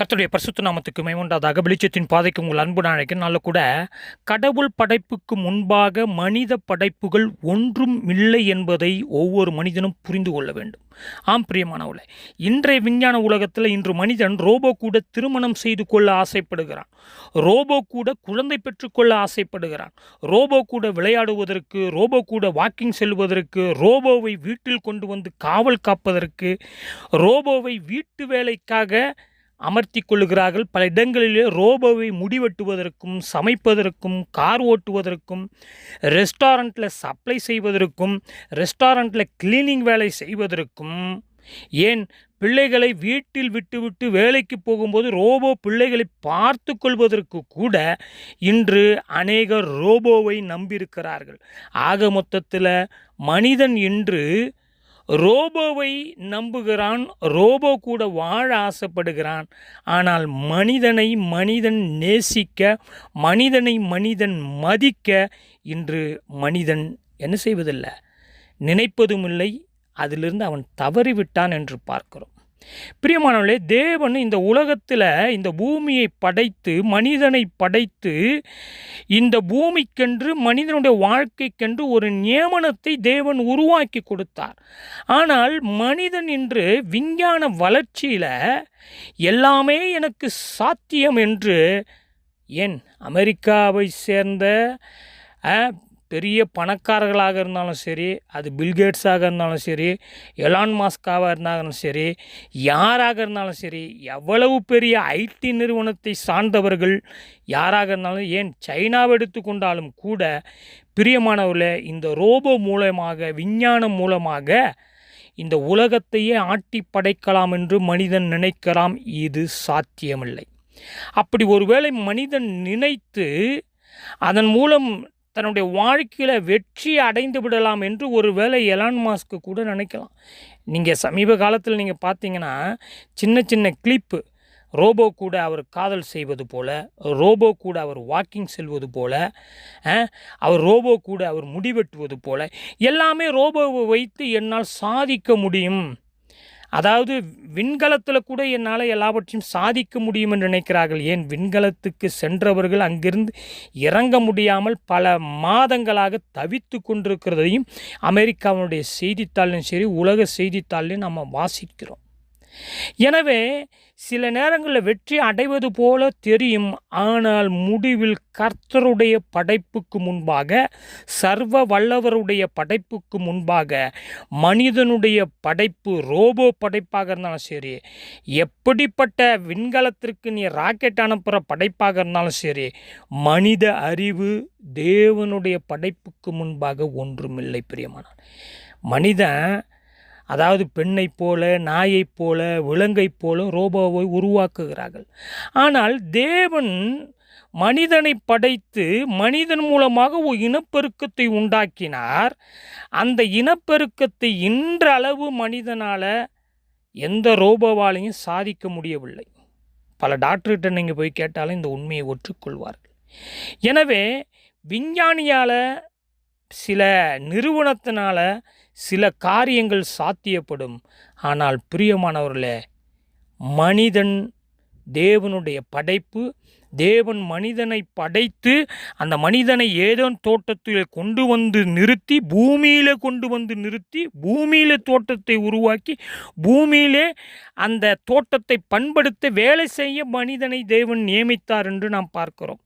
கர்த்தருடைய பரிசுத்த நாமத்துக்கு மேம்படாதாக வெளிச்சத்தின் பாதைக்கு உங்கள் அன்பு நாளைக்குனால கூட கடவுள் படைப்புக்கு முன்பாக மனித படைப்புகள் ஒன்றும் இல்லை என்பதை ஒவ்வொரு மனிதனும் புரிந்து கொள்ள வேண்டும். ஆம் பிரியமானவளை இன்றைய விஞ்ஞான உலகத்தில் இன்று மனிதன் ரோபோ கூட திருமணம் செய்து கொள்ள ஆசைப்படுகிறான். ரோபோ கூட குழந்தை பெற்றுக்கொள்ள ஆசைப்படுகிறான். ரோபோ கூட விளையாடுவதற்கு ரோபோ கூட வாக்கிங் செல்வதற்கு ரோபோவை வீட்டில் கொண்டு வந்து காவல் காப்பதற்கு ரோபோவை வீட்டு வேலைக்காக அமர்த்தி கொள்ளுகிறார்கள் பல இடங்களிலே ரோபோவை முடிவெட்டுவதற்கும் சமைப்பதற்கும் கார் ஓட்டுவதற்கும் ரெஸ்டாரண்ட்டில் சப்ளை செய்வதற்கும் ரெஸ்டாரண்ட்டில் கிளீனிங் வேலை செய்வதற்கும். ஏன்? பிள்ளைகளை வீட்டில் விட்டுவிட்டு வேலைக்கு போகும்போது ரோபோ பிள்ளைகளை பார்த்து கொள்வதற்கு கூட இன்று அநேகர் ரோபோவை நம்பியிருக்கிறார்கள். ஆக மொத்தத்தில் மனிதன் இன்று ரோபோவை நம்புகிறான் ரோபோ கூட வாழ ஆசைப்படுகிறான். ஆனால் மனிதனை மனிதன் நேசிக்க மனிதனை மனிதன் மதிக்க இன்று மனிதன் என்ன செய்வதில்லை? நினைப்பதும் இல்லை அதிலிருந்து அவன் தவறிவிட்டான் என்று பார்க்கிறோம். பிரியமானவர்களே தேவன் இந்த உலகத்தில் இந்த பூமியை படைத்து மனிதனை படைத்து இந்த பூமிக்கென்று மனிதனுடைய வாழ்க்கைக்கென்று ஒரு நியமனத்தை தேவன் உருவாக்கி கொடுத்தார். ஆனால் மனிதன் இன்று விஞ்ஞான வளர்ச்சியில் எல்லாமே எனக்கு சாத்தியம் என்று ஏன் அமெரிக்காவை சேர்ந்த பெரிய பணக்காரர்களாக இருந்தாலும் சரி அது பில்கேட்ஸாக இருந்தாலும் சரி எலான் மாஸ்காவாக இருந்தாலும் சரி யாராக இருந்தாலும் சரி எவ்வளவு பெரிய ஐடி நிறுவனத்தை சார்ந்தவர்கள் யாராக இருந்தாலும் ஏன் சைனாவை எடுத்துக்கொண்டாலும் கூட பிரியமானவர்களே இந்த ரோபோ மூலமாக விஞ்ஞானம் மூலமாக இந்த உலகத்தையே ஆட்டி படைக்கலாம் என்று மனிதன் நினைக்கலாம் இது சாத்தியமில்லை. அப்படி ஒருவேளை மனிதன் நினைத்து அதன் மூலம் தன்னுடைய வாழ்க்கையில் வெற்றி அடைந்து விடலாம் என்று ஒரு வேளை எலான் மாஸ்க்கு கூட நினைக்கலாம். நீங்கள் சமீப காலத்தில் நீங்கள் பார்த்தீங்கன்னா சின்ன சின்ன கிளிப்பு ரோபோ கூட அவர் காதல் செய்வது போல் ரோபோ கூட அவர் வாக்கிங் செல்வது போல் அவர் ரோபோ கூட அவர் முடிவெட்டுவது போல் எல்லாமே ரோபோவை வைத்து என்னால் சாதிக்க முடியும். அதாவது விண்கலத்தில் கூட என்னால் எல்லாவற்றையும் சாதிக்க முடியும் என்று நினைக்கிறார்கள். ஏன்? விண்கலத்துக்கு சென்றவர்கள் அங்கிருந்து இறங்க முடியாமல் பல மாதங்களாக தவித்து கொண்டிருக்கிறதையும் அமெரிக்காவினுடைய செய்தித்தாளிலும் சரி உலக செய்தித்தாளிலும் நம்ம வாசிக்கிறோம். எனவே சில நேரங்களில் வெற்றி அடைவது போல தெரியும் ஆனால் முடிவில் கர்த்தருடைய படைப்புக்கு முன்பாக சர்வ வல்லவருடைய படைப்புக்கு முன்பாக மனிதனுடைய படைப்பு ரோபோ படைப்பாக இருந்தாலும் சரி எப்படிப்பட்ட விண்கலத்திற்கு நீ ராக்கெட் அனுப்புகிற படைப்பாக இருந்தாலும் சரி மனித அறிவு தேவனுடைய படைப்புக்கு முன்பாக ஒன்றுமில்லை பிரியமான மனிதன் அதாவது பெண்ணைப் போல நாயைப் போல விலங்கைப் போல ரோபோவை உருவாக்குகிறார்கள். ஆனால் தேவன் மனிதனை படைத்து மனிதன் மூலமாக ஒரு இனப்பெருக்கத்தை உண்டாக்கினார். அந்த இனப்பெருக்கத்தை இன்றளவு மனிதனால் எந்த ரோபோவாலையும் சாதிக்க முடியவில்லை. பல டாக்டர்கிட்ட நீங்கள் போய் கேட்டாலும் இந்த உண்மையை ஒற்றுக்கொள்வார்கள். எனவே விஞ்ஞானியால் சில நிறுவனத்தினால சில காரியங்கள் சாத்தியப்படும். ஆனால் பிரியமானவர்களே மனிதன் தேவனுடைய படைப்பு தேவன் மனிதனை படைத்து அந்த மனிதனை ஏதோ தோட்டத்தில் கொண்டு வந்து நிறுத்தி பூமியில் கொண்டு வந்து நிறுத்தி பூமியில் தோட்டத்தை உருவாக்கி பூமியிலே அந்த தோட்டத்தை பண்படுத்த வேலை செய்ய மனிதனை தேவன் நியமித்தார் என்று நாம் பார்க்கிறோம்.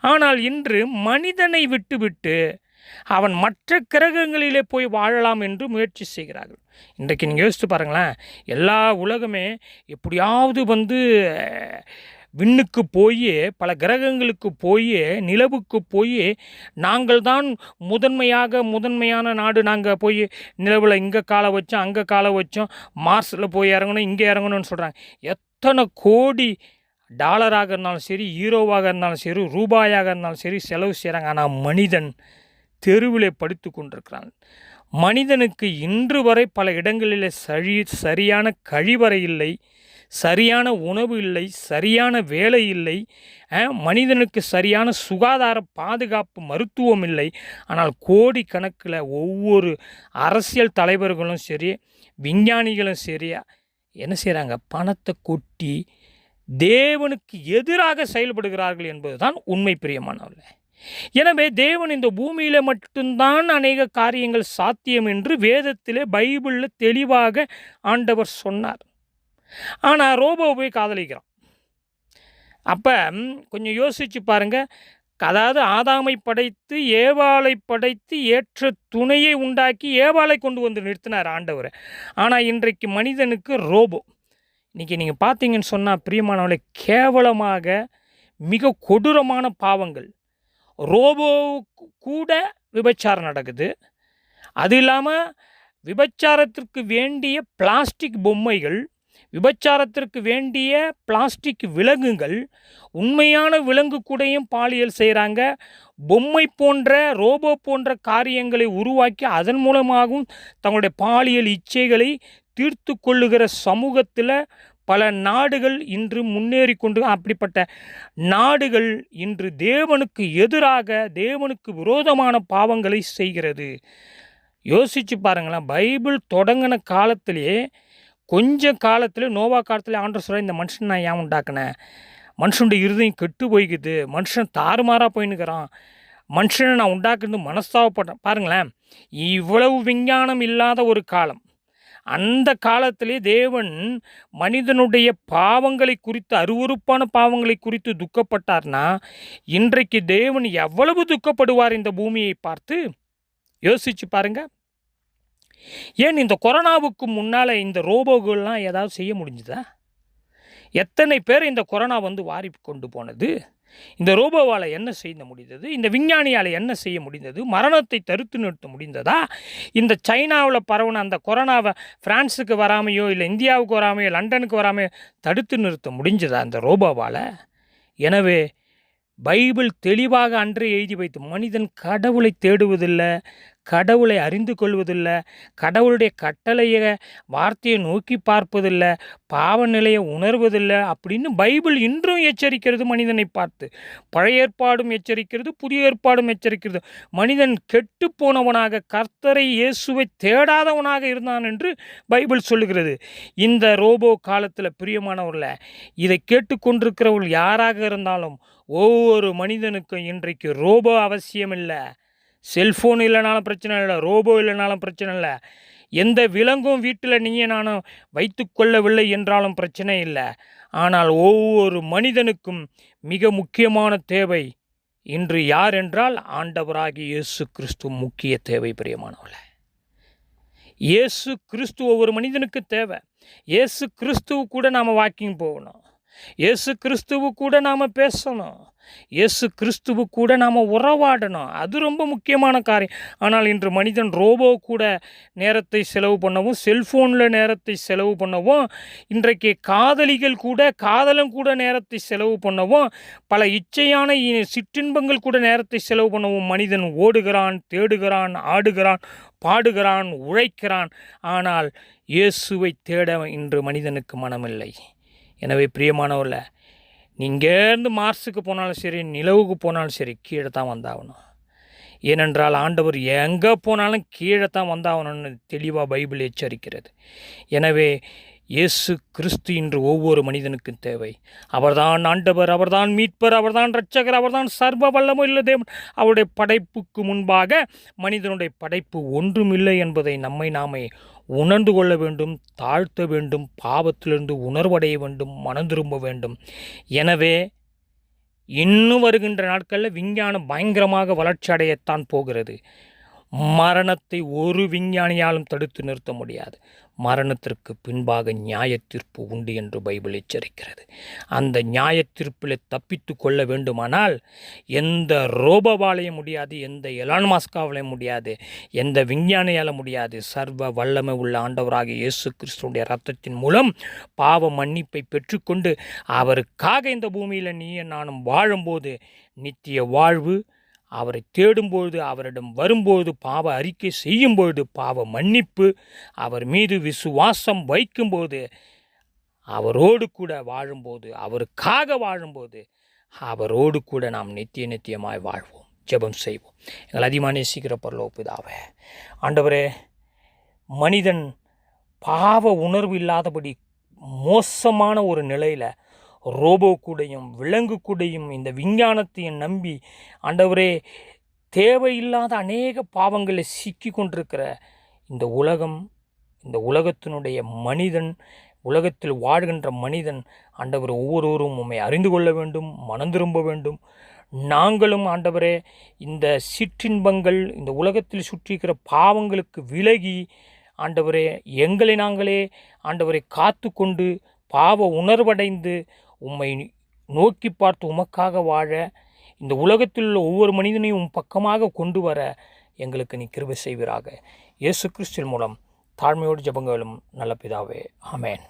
ஆனால் இன்று மனிதனை விட்டுவிட்டு அவன் மற்ற கிரகங்களிலே போய் வாழலாம் என்று முயற்சி செய்கிறார்கள். இன்றைக்கு நீங்கள் யோசித்து பாருங்களேன் எல்லா உலகமே எப்படியாவது வந்து விண்ணுக்கு போய் பல கிரகங்களுக்கு போய் நிலவுக்கு போய் நாங்கள் தான் முதன்மையாக முதன்மையான நாடு நாங்கள் போய் நிலவில் இங்கே காலை வச்சோம் அங்கே காலை வச்சோம் மார்ஸில் போய் இறங்கணும் இங்கே இறங்கணும்னு சொல்கிறாங்க எத்தனை கோடி டாலராக இருந்தாலும் சரி ஹீரோவாக இருந்தாலும் சரி ரூபாயாக இருந்தாலும் சரி செலவு செய்கிறாங்க ஆனால் மனிதன் தெருவிலே படித்து கொண்டிருக்கிறான். மனிதனுக்கு இன்று வரை பல இடங்களில் சரி சரியான கழிவறை இல்லை சரியான உணவு இல்லை சரியான வேலை இல்லை மனிதனுக்கு சரியான சுகாதார பாதுகாப்பு மருத்துவம் இல்லை. ஆனால் கோடிக்கணக்கில் ஒவ்வொரு அரசியல் தலைவர்களும் சரி விஞ்ஞானிகளும் சரி என்ன செய்கிறாங்க பணத்தை கொட்டி தேவனுக்கு எதிராக செயல்படுகிறார்கள் என்பதுதான் உண்மை பிரியமானவர்கள். எனவே தேவன் இந்த பூமியில் மட்டும்தான் அநேக காரியங்கள் சாத்தியம் என்று வேதத்திலே பைபிளில் தெளிவாக ஆண்டவர் சொன்னார். ஆனால் ரோபோ போய் காதலிக்கிறான். அப்போ கொஞ்சம் யோசிச்சு பாருங்கள் அதாவது ஆதாமை படைத்து ஏவாளை படைத்து ஏற்ற துணையை உண்டாக்கி ஏவாளை கொண்டு வந்து நிறுத்தினார் ஆண்டவர். ஆனால் இன்றைக்கு மனிதனுக்கு ரோபோ. இன்றைக்கி நீங்கள் பார்த்தீங்கன்னு சொன்னால் பிரியமானவளை கேவலமாக மிக கொடூரமான பாவங்கள். ரோபோ கூட விபச்சாரம் நடக்குது. அது இல்லாமல் விபச்சாரத்திற்கு வேண்டிய பிளாஸ்டிக் பொம்மைகள் விபச்சாரத்திற்கு வேண்டிய பிளாஸ்டிக் விலங்குகள் உண்மையான விலங்கு கூடையும் பாலியல் செய்கிறாங்க பொம்மை போன்ற ரோபோ போன்ற காரியங்களை உருவாக்கி அதன் மூலமாகவும் தங்களுடைய பாலியல் இச்சைகளை தீர்த்து கொள்ளுகிற சமூகத்தில் பல நாடுகள் இன்று முன்னேறி கொண்டு அப்படிப்பட்ட நாடுகள் இன்று தேவனுக்கு எதிராக தேவனுக்கு விரோதமான பாவங்களை செய்கிறது. யோசித்து பாருங்களேன் பைபிள் தொடங்கின காலத்திலேயே கொஞ்ச காலத்தில் நோவா காலத்தில் ஆண்டர் சொல்ல இந்த மனுஷன் நான் ஏன் உண்டாக்குனேன் மனுஷனுடைய இருதயம் கெட்டு போய்க்குது மனுஷன் தாறுமாறாக போயின்னுக்கிறான் மனுஷனை நான் உண்டாக்குறது மனஸ்தாவப்பட்டேன் பாருங்களேன் இவ்வளவு விஞ்ஞானம் இல்லாத ஒரு காலம் அந்த காலத்திலே தேவன் மனிதனுடைய பாவங்களை குறித்து அருவறுப்பான பாவங்களை குறித்து துக்கப்பட்டார்னா இன்றைக்கு தேவன் எவ்வளவு துக்கப்படுவார் இந்த பூமியை பார்த்து? யோசிச்சு பாருங்க. ஏன் இந்த கொரோனாவுக்கு முன்னால் இந்த ரோபோகள்லாம் ஏதாவது செய்ய முடிஞ்சுதா? எத்தனை பேர் இந்த கொரோனா வந்து வாரி கொண்டு போனது? இந்த ரோபோவால் என்ன செய்ய முடிந்தது? இந்த விஞ்ஞானியால் என்ன செய்ய முடிந்தது? மரணத்தை தடுத்து நிறுத்த முடிந்ததா? இந்த சைனாவில் பரவுன அந்த கொரோனாவை ஃப்ரான்ஸுக்கு வராமையோ இல்லை இந்தியாவுக்கு வராமையோ லண்டனுக்கு வராமையோ தடுத்து நிறுத்த முடிஞ்சதா அந்த ரோபோவால்? எனவே பைபிள் தெளிவாக அன்றே எழுதி வைத்து மனிதன் கடவுளை தேடுவதில்லை. கடவுளை அறிந்து கொள்வதில்லை கடவுளுடைய கட்டளையை வார்த்தையை நோக்கி பார்ப்பதில்லை பாவ நிலையை உணர்வதில்லை அப்படின்னு பைபிள் இன்றும் எச்சரிக்கிறது மனிதனை பார்த்து. பழைய ஏற்பாடும் எச்சரிக்கிறது புதிய ஏற்பாடும் எச்சரிக்கிறது. மனிதன் கெட்டு போனவனாக கர்த்தரை இயேசுவை தேடாதவனாக இருந்தான் என்று பைபிள் சொல்லுகிறது. இந்த ரோபோ காலத்தில் பிரியமானவர்கள இதை கேட்டுக்கொண்டிருக்கிறவர்கள் யாராக இருந்தாலும் ஒவ்வொரு மனிதனுக்கும் இன்றைக்கு ரோபோ அவசியமில்லை. செல்ஃபோன் இல்லைனாலும் பிரச்சனை இல்லை ரோபோ இல்லைனாலும் பிரச்சனை இல்லை. எந்த விலங்கும் வீட்டில் நீங்கள் நானும் வைத்து கொள்ளவில்லை என்றாலும் பிரச்சனை இல்லை. ஆனால் ஒவ்வொரு மனிதனுக்கும் மிக முக்கியமான தேவை இன்று யார் என்றால் ஆண்டவராகி இயேசு கிறிஸ்து முக்கிய தேவை பிரியமானவர்கள. இயேசு கிறிஸ்து ஒவ்வொரு மனிதனுக்கு தேவை. இயேசு கிறிஸ்துவ கூட நாம் வாக்கிங் போகணும். இயேசு கிறிஸ்துவ கூட நாம் பேசணும். இயேசு கிறிஸ்துவ கூட நாம் உறவாடணும். அது ரொம்ப முக்கியமான காரியம். ஆனால் இன்று மனிதன் ரோபோ கூட நேரத்தை செலவு பண்ணவும் செல்ஃபோனில் நேரத்தை செலவு பண்ணவும் இன்றைக்கு காதலிகள் கூட காதலும் கூட நேரத்தை செலவு பண்ணவும் பல இச்சையான சிற்றின்பங்கள் கூட நேரத்தை செலவு பண்ணவும் மனிதன் ஓடுகிறான் தேடுகிறான் ஆடுகிறான் பாடுகிறான் உழைக்கிறான். ஆனால் இயேசுவை தேட இன்று மனிதனுக்கு மனமில்லை. எனவே பிரியமானவரில் இங்கேருந்து மார்ஸுக்கு போனாலும் சரி நிலவுக்கு போனாலும் சரி கீழே தான் வந்தாகணும். ஏனென்றால் ஆண்டவர் எங்கே போனாலும் கீழே தான் வந்தாகணும்னு தெளிவாக பைபிள் எச்சரிக்கிறது. எனவே இயேசு கிறிஸ்து இன்று ஒவ்வொரு மனிதனுக்கும் தேவை. அவர்தான் ஆண்டவர் அவர்தான் மீட்பர் அவர்தான் இரட்சகர் அவர்தான் சர்வ வல்லமுள்ள தேவன். அவருடைய படைப்புக்கு முன்பாக மனிதனுடைய படைப்பு ஒன்றுமில்லை என்பதை நம்மை நாமே உணர்ந்து கொள்ள வேண்டும் தாழ்த்த வேண்டும் பாவத்திலிருந்து உணர்வடைய வேண்டும் மனம் திரும்ப வேண்டும். எனவே இன்னும் வருகின்ற நாட்களில் விஞ்ஞானம் பயங்கரமாக வளர்ச்சி அடையத்தான் போகிறது. மரணத்தை ஒரு விஞ்ஞானியாலும் தடுத்து நிறுத்த முடியாது. மரணத்திற்கு பின்பாக நியாய தீர்ப்பு உண்டு என்று பைபிள் எச்சரிக்கிறது. அந்த நியாய தீர்ப்பில் தப்பித்து கொள்ள வேண்டுமானால் எந்த ரோபோவாலையும் முடியாது எந்த எலான்மாஸ்காவாலையும் முடியாது எந்த விஞ்ஞானியால் முடியாது சர்வ வல்லமை உள்ள ஆண்டவராக இயேசு கிறிஸ்துடைய ரத்தத்தின் மூலம் பாவ மன்னிப்பை பெற்றுக்கொண்டு அவருக்காக இந்த பூமியில் நீ நானும் வாழும்போது நித்திய வாழ்வு அவரை தேடும்பொழுது அவரிடம் வரும்பொழுது பாவ அறிக்கை செய்யும்பொழுது பாவ மன்னிப்பு அவர் மீது விசுவாசம் வைக்கும்போது அவரோடு கூட வாழும்போது அவருக்காக வாழும்போது அவரோடு கூட நாம் நித்திய நித்தியமாய் வாழ்வோம் ஜெபம் செய்வோம். எங்கள் அதிகமாக நேசிக்கிற பரலோப்பிதாவே ஆண்டவரே மனிதன் பாவ உணர்வு இல்லாதபடி மோசமான ஒரு நிலையில் ரோபோ கூடையும் விலங்கு கூடையும் இந்த விஞ்ஞானத்தையும் நம்பி ஆண்டவரே தேவையில்லாத அநேக பாவங்களை சிக்கி கொண்டிருக்கிற இந்த உலகம் இந்த உலகத்தினுடைய மனிதன் உலகத்தில் வாழ்கின்ற மனிதன் ஆண்டவர் ஒவ்வொருவரும் உண்மை அறிந்து கொள்ள வேண்டும் மனம் திரும்ப வேண்டும். நாங்களும் ஆண்டவரே இந்த சிற்றின்பங்கள் இந்த உலகத்தில் சுற்றியிருக்கிற பாவங்களுக்கு விலகி ஆண்டவரே எங்களை நாங்களே ஆண்டவரை காத்து கொண்டு பாவ உணர்வடைந்து உம்மை நோக்கி பார்த்து உமக்காக வாழ இந்த உலகத்தில் உள்ள ஒவ்வொரு மனிதனையும் உம் பக்கமாக கொண்டு வர எங்களுக்கு நீ கிருபை செய்வீராக. இயேசு கிறிஸ்துவின் மூலம் தாழ்மையோடு ஜபங்களும் நல்ல பிதாவே. ஆமேன்.